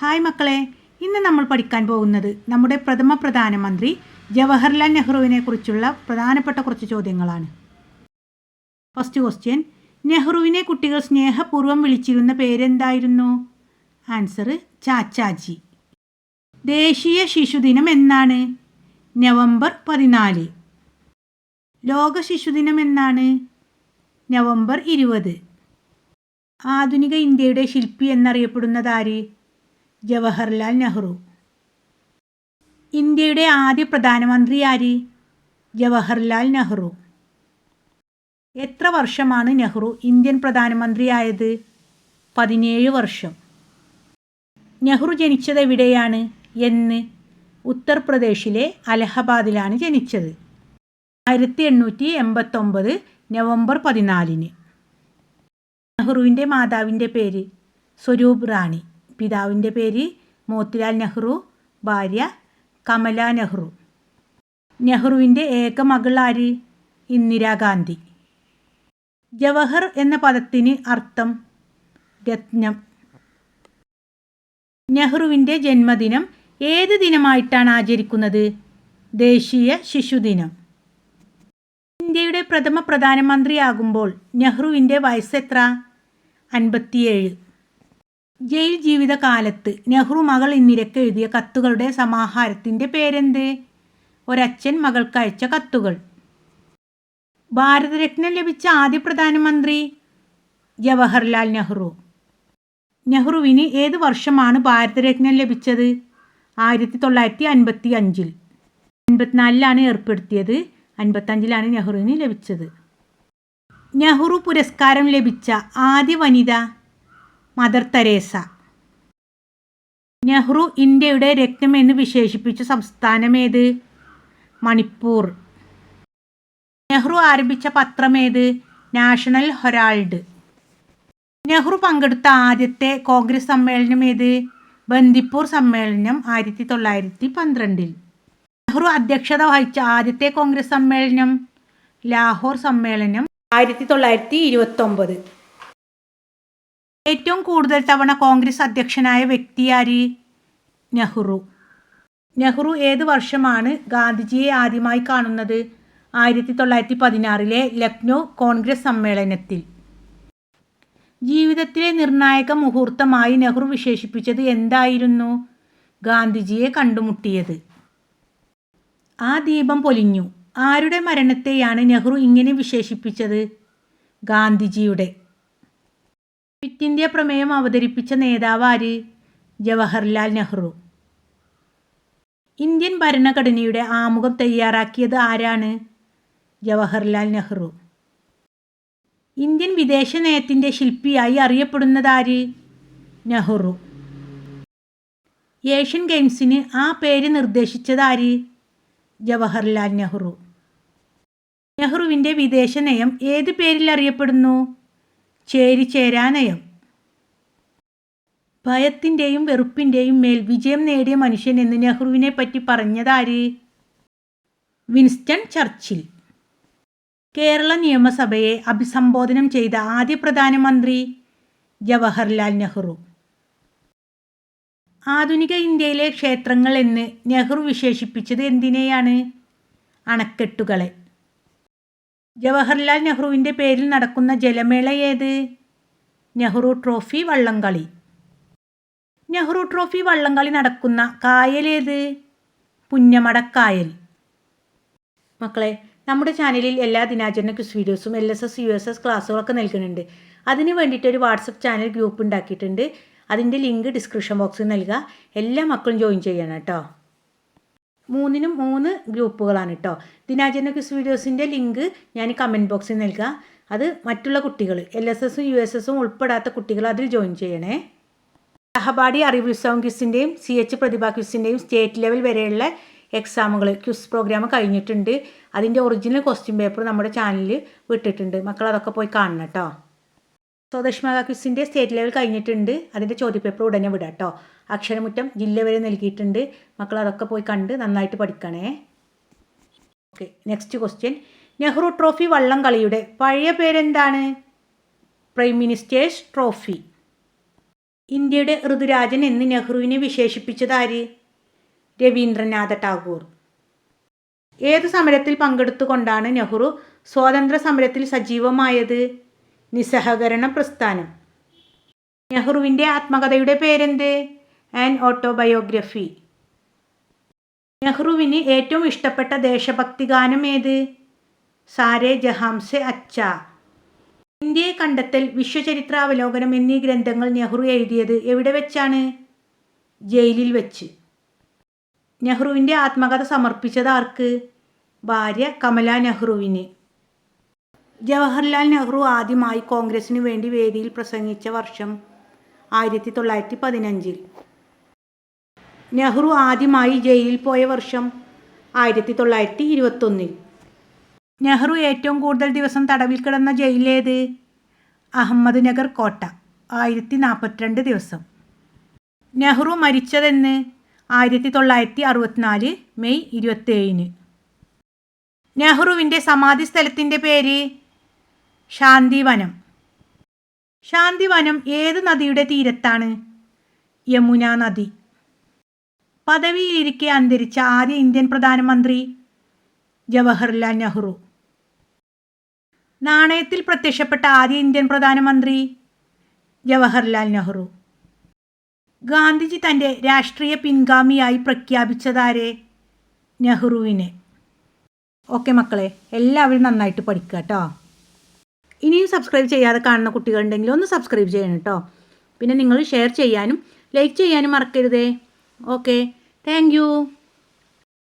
Hi മക്കളെ ഇന്ന് നമ്മൾ പഠിക്കാൻ പോകുന്നത് നമ്മുടെ പ്രഥമ പ്രധാനമന്ത്രി ജവഹർലാൽ നെഹ്റുവിനെ കുറിച്ചുള്ള പ്രധാനപ്പെട്ട കുറച്ച് ചോദ്യങ്ങളാണ്. ഫസ്റ്റ് ക്വസ്റ്റ്യൻ നെഹ്റുവിനെ കുട്ടികൾ സ്നേഹപൂർവം വിളിച്ചിരുന്ന പേരെന്തായിരുന്നു? ആൻസർ ചാച്ചാജി. ദേശീയ ശിശുദിനം എന്നാണ്? നവംബർ പതിനാല്. ലോക ശിശുദിനം എന്നാണ്? നവംബർ ഇരുപത്. ആധുനിക ഇന്ത്യയുടെ ശില്പി എന്നറിയപ്പെടുന്നത് ആര്? ജവഹർലാൽ നെഹ്റു. ഇന്ത്യയുടെ ആദ്യ പ്രധാനമന്ത്രി ആര്? ജവഹർലാൽ നെഹ്റു. എത്ര വർഷമാണ് നെഹ്റു ഇന്ത്യൻ പ്രധാനമന്ത്രിയായത് പതിനേഴ് വർഷം. നെഹ്റു ജനിച്ചത് എവിടെയാണ്? എന്ന് ഉത്തർപ്രദേശിലെ അലഹബാദിലാണ് ജനിച്ചത്. ആയിരത്തി എണ്ണൂറ്റി എൺപത്തൊമ്പത് നവംബർ പതിനാലിന്. നെഹ്റുവിന്റെ മാതാവിന്റെ പേര് സ്വരൂപ് റാണി. പിതാവിന്റെ പേര് മോത്തിലാൽ നെഹ്റു ഭാര്യ കമല നെഹ്റു. നെഹ്റുവിന്റെ ഏക മകൾ ആര്? ഇന്ദിരാഗാന്ധി ജവഹർ എന്ന പദത്തിന് അർത്ഥം രത്നം. നെഹ്റുവിന്റെ ജന്മദിനം ഏത് ദിനമായിട്ടാണ് ആചരിക്കുന്നത്? ദേശീയ ശിശുദിനം. ഇന്ത്യയുടെ പ്രഥമ പ്രധാനമന്ത്രിയാകുമ്പോൾ നെഹ്റുവിന്റെ വയസ്സെത്ര? അൻപത്തിയേഴ്. ജയിൽ ജീവിതകാലത്ത് നെഹ്റു മകൾ ഇന്നിരക്ക് എഴുതിയ കത്തുകളുടെ സമാഹാരത്തിന്റെ പേരെന്ത്? ഒരച്ഛൻ മകൾക്ക് അയച്ച കത്തുകൾ. ഭാരതരത്നം ലഭിച്ച ആദ്യ പ്രധാനമന്ത്രി ജവഹർലാൽ നെഹ്റു. നെഹ്റുവിന് ഏത് വർഷമാണ് ഭാരതരത്നം ലഭിച്ചത്? ആയിരത്തി തൊള്ളായിരത്തി അൻപത്തി അഞ്ചിൽ അൻപത്തിനാലിലാണ് ഏർപ്പെടുത്തിയത്. അൻപത്തഞ്ചിലാണ് നെഹ്റുവിന് ലഭിച്ചത്. നെഹ്റു പുരസ്കാരം ലഭിച്ച ആദ്യ വനിത മദർ തെരേസ. നെഹ്റു ഇന്ത്യയുടെ രക്തം എന്ന് വിശേഷിപ്പിച്ച സംസ്ഥാനമേത് മണിപ്പൂർ. നെഹ്റു ആരംഭിച്ച പത്രം പത്രമേത് നാഷണൽ ഹൊറാൾഡ്. നെഹ്റു പങ്കെടുത്ത ആദ്യത്തെ കോൺഗ്രസ് സമ്മേളനം ഏത്? ബന്ദിപ്പൂർ സമ്മേളനം ആയിരത്തി തൊള്ളായിരത്തി പന്ത്രണ്ടിൽ നെഹ്റു അധ്യക്ഷത വഹിച്ച ആദ്യത്തെ കോൺഗ്രസ് സമ്മേളനം ലാഹോർ സമ്മേളനം ആയിരത്തി തൊള്ളായിരത്തി ഇരുപത്തൊമ്പത് ഏറ്റവും കൂടുതൽ തവണ കോൺഗ്രസ് അധ്യക്ഷനായ വ്യക്തിയാരി നെഹ്റു. നെഹ്റു ഏത് വർഷമാണ് ഗാന്ധിജിയെ ആദ്യമായി കാണുന്നത്? ആയിരത്തി തൊള്ളായിരത്തി പതിനാറിലെ ലക്നൗ കോൺഗ്രസ് സമ്മേളനത്തിൽ. ജീവിതത്തിലെ നിർണായക മുഹൂർത്തമായി നെഹ്റു വിശേഷിപ്പിച്ചത് എന്തായിരുന്നു? ഗാന്ധിജിയെ കണ്ടുമുട്ടിയത്. ആ ദീപം പൊലിഞ്ഞു. ആരുടെ മരണത്തെയാണ് നെഹ്റു ഇങ്ങനെ വിശേഷിപ്പിച്ചത്? ഗാന്ധിജിയുടെ. ക്വിറ്റ് ഇന്ത്യ പ്രമേയം അവതരിപ്പിച്ച നേതാവ് ആര്? ജവഹർലാൽ നെഹ്റു. ഇന്ത്യൻ ഭരണഘടനയുടെ ആമുഖം തയ്യാറാക്കിയത് ആരാണ്? ജവഹർലാൽ നെഹ്റു. ഇന്ത്യൻ വിദേശ നയത്തിന്റെ ശില്പിയായി അറിയപ്പെടുന്നതാര് നെഹ്റു. ഏഷ്യൻ ഗെയിംസിന് ആ പേര് നിർദ്ദേശിച്ചതാര് ജവഹർലാൽ നെഹ്റു. നെഹ്റുവിന്റെ വിദേശ നയം ഏത് പേരിൽ അറിയപ്പെടുന്നു? ചേരിചേരാ നയം ഭയത്തിന്റെയും വെറുപ്പിന്റെയും മേൽ വിജയം നേടിയ മനുഷ്യൻ എന്ന് നെഹ്റുവിനെ പറ്റി പറഞ്ഞതാര്? Winston Churchill. കേരള നിയമസഭയെ അഭിസംബോധനം ചെയ്ത ആദ്യ പ്രധാനമന്ത്രി ജവഹർലാൽ നെഹ്റു. ആധുനിക ഇന്ത്യയിലെ ക്ഷേത്രങ്ങൾ എന്ന് നെഹ്റു വിശേഷിപ്പിച്ചത് എന്തിനെയാണ്? അണക്കെട്ടുകളെ. ജവഹർലാൽ നെഹ്റുവിന്റെ പേരിൽ നടക്കുന്ന ജലമേള ഏത്? നെഹ്റു ട്രോഫി വള്ളംകളി. നെഹ്റു ട്രോഫി വള്ളംകളി നടക്കുന്ന കായലേത് പുന്നമടക്കായൽ. മക്കളെ നമ്മുടെ ചാനലിൽ എല്ലാ ദിനാചരണ ക്വിസ് വീഡിയോസും L S S U S S ക്ലാസ്സുകളൊക്കെ നൽകുന്നുണ്ട്. അതിന് വേണ്ടിയിട്ട് ഒരു വാട്സപ്പ് ചാനൽ ഗ്രൂപ്പ് ഉണ്ടാക്കിയിട്ടുണ്ട്. അതിന്റെ ലിങ്ക് ഡിസ്ക്രിപ്ഷൻ ബോക്സിൽ നൽകുക. എല്ലാ മക്കളും ജോയിൻ ചെയ്യണം കേട്ടോ. മൂന്നിനും മൂന്ന് ഗ്രൂപ്പുകളാണ് കേട്ടോ ദിനാചരണ ക്വിസ് വീഡിയോസിന്റെ ലിങ്ക് ഞാൻ കമന്റ് ബോക്സിൽ നൽകുക അത് മറ്റുള്ള കുട്ടികൾ എൽ എസ് എസും യു എസ് എസും ഉൾപ്പെടാത്ത കുട്ടികൾ അതിൽ ജോയിൻ ചെയ്യണേ. സഹപാഠി അറിവ് ഉത്സവം ക്വിസിന്റെയും സി എച്ച് പ്രതിഭ ക്വിസിന്റെയും സ്റ്റേറ്റ് ലെവൽ വരെയുള്ള എക്സാമുകൾ ക്വിസ് പ്രോഗ്രാം കഴിഞ്ഞിട്ടുണ്ട്. അതിന്റെ ഒറിജിനൽ ക്വസ്റ്റ്യൻ പേപ്പർ നമ്മുടെ ചാനലിൽ വിട്ടിട്ടുണ്ട്. മക്കൾ അതൊക്കെ പോയി കാണണം കേട്ടോ സ്വദേശിമക ക്വിസിന്റെ സ്റ്റേറ്റ് ലെവൽ കഴിഞ്ഞിട്ടുണ്ട് അതിന്റെ ചോദ്യപേപ്പർ ഉടനെ വിടാം കേട്ടോ അക്ഷരമുറ്റം ജില്ല വരെ നൽകിയിട്ടുണ്ട്. മക്കൾ അതൊക്കെ പോയി കണ്ട് നന്നായിട്ട് പഠിക്കണേ. Okay next question Nehru trophy വള്ളം കളിയുടെ പഴയ പേരെന്താണ്? പ്രൈം മിനിസ്റ്റേഴ്സ് ട്രോഫി ഇന്ത്യയുടെ ഋതുരാജൻ എന്ന് നെഹ്റുവിനെ വിശേഷിപ്പിച്ചത് ആര്? രവീന്ദ്രനാഥ ടാഗോർ. ഏത് സമരത്തിൽ പങ്കെടുത്തുകൊണ്ടാണ് നെഹ്റു സ്വാതന്ത്ര്യ സമരത്തിൽ സജീവമായത്? നിസ്സഹകരണ പ്രസ്ഥാനം. നെഹ്റുവിന്റെ ആത്മകഥയുടെ പേരെന്ത്? An autobiography. നെഹ്റുവിന് ഏറ്റവും ഇഷ്ടപ്പെട്ട ദേശഭക്തി ഗാനം ഏത്? സാരേ ജഹാംസെ അച്ച ഇന്ത്യയെ കണ്ടെത്തൽ വിശ്വചരിത്രാവലോകനം എന്നീ ഗ്രന്ഥങ്ങൾ നെഹ്റു എഴുതിയത് എവിടെ വെച്ചാണ്? ജയിലിൽ വെച്ച്. നെഹ്റുവിന്റെ ആത്മകഥ സമർപ്പിച്ചത് ആർക്ക്? ഭാര്യ കമല നെഹ്റുവിന്. ജവഹർലാൽ നെഹ്റു ആദ്യമായി കോൺഗ്രസിനു വേണ്ടി വേദിയിൽ പ്രസംഗിച്ച വർഷം ആയിരത്തി തൊള്ളായിരത്തി പതിനഞ്ചിൽ നെഹ്റു ആദ്യമായി ജയിലിൽ പോയ വർഷം ആയിരത്തി തൊള്ളായിരത്തി ഇരുപത്തൊന്നിൽ നെഹ്റു ഏറ്റവും കൂടുതൽ ദിവസം തടവിൽ കിടന്ന ജയിലേത് അഹമ്മദ് നഗർ കോട്ട ആയിരത്തി നാൽപ്പത്തിരണ്ട് ദിവസം. നെഹ്റു മരിച്ചതെന്ന് ആയിരത്തി തൊള്ളായിരത്തി അറുപത്തിനാല് മെയ് ഇരുപത്തേഴിന് നെഹ്റുവിന്റെ സമാധി സ്ഥലത്തിന്റെ പേര് ശാന്തിവനം. ശാന്തിവനം ഏത് നദിയുടെ തീരത്താണ്? യമുന നദി. പദവിയിലിരിക്കെ അന്തരിച്ച ആദ്യ ഇന്ത്യൻ പ്രധാനമന്ത്രി ജവഹർലാൽ നെഹ്റു. നാണയത്തിൽ പ്രത്യക്ഷപ്പെട്ട ആദ്യ ഇന്ത്യൻ പ്രധാനമന്ത്രി ജവഹർലാൽ നെഹ്റു. ഗാന്ധിജി തന്റെ രാഷ്ട്രീയ പിൻഗാമിയായി പ്രഖ്യാപിച്ചതാരെ? നെഹ്റുവിനെ. ഓക്കെ മക്കളെ എല്ലാവരും നന്നായിട്ട് പഠിക്കുക കേട്ടോ ഇനിയും സബ്സ്ക്രൈബ് ചെയ്യാതെ കാണുന്ന കുട്ടികളുണ്ടെങ്കിൽ ഒന്ന് സബ്സ്ക്രൈബ് ചെയ്യണം കേട്ടോ പിന്നെ നിങ്ങൾ ഷെയർ ചെയ്യാനും ലൈക്ക് ചെയ്യാനും മറക്കരുതേ. Okay thank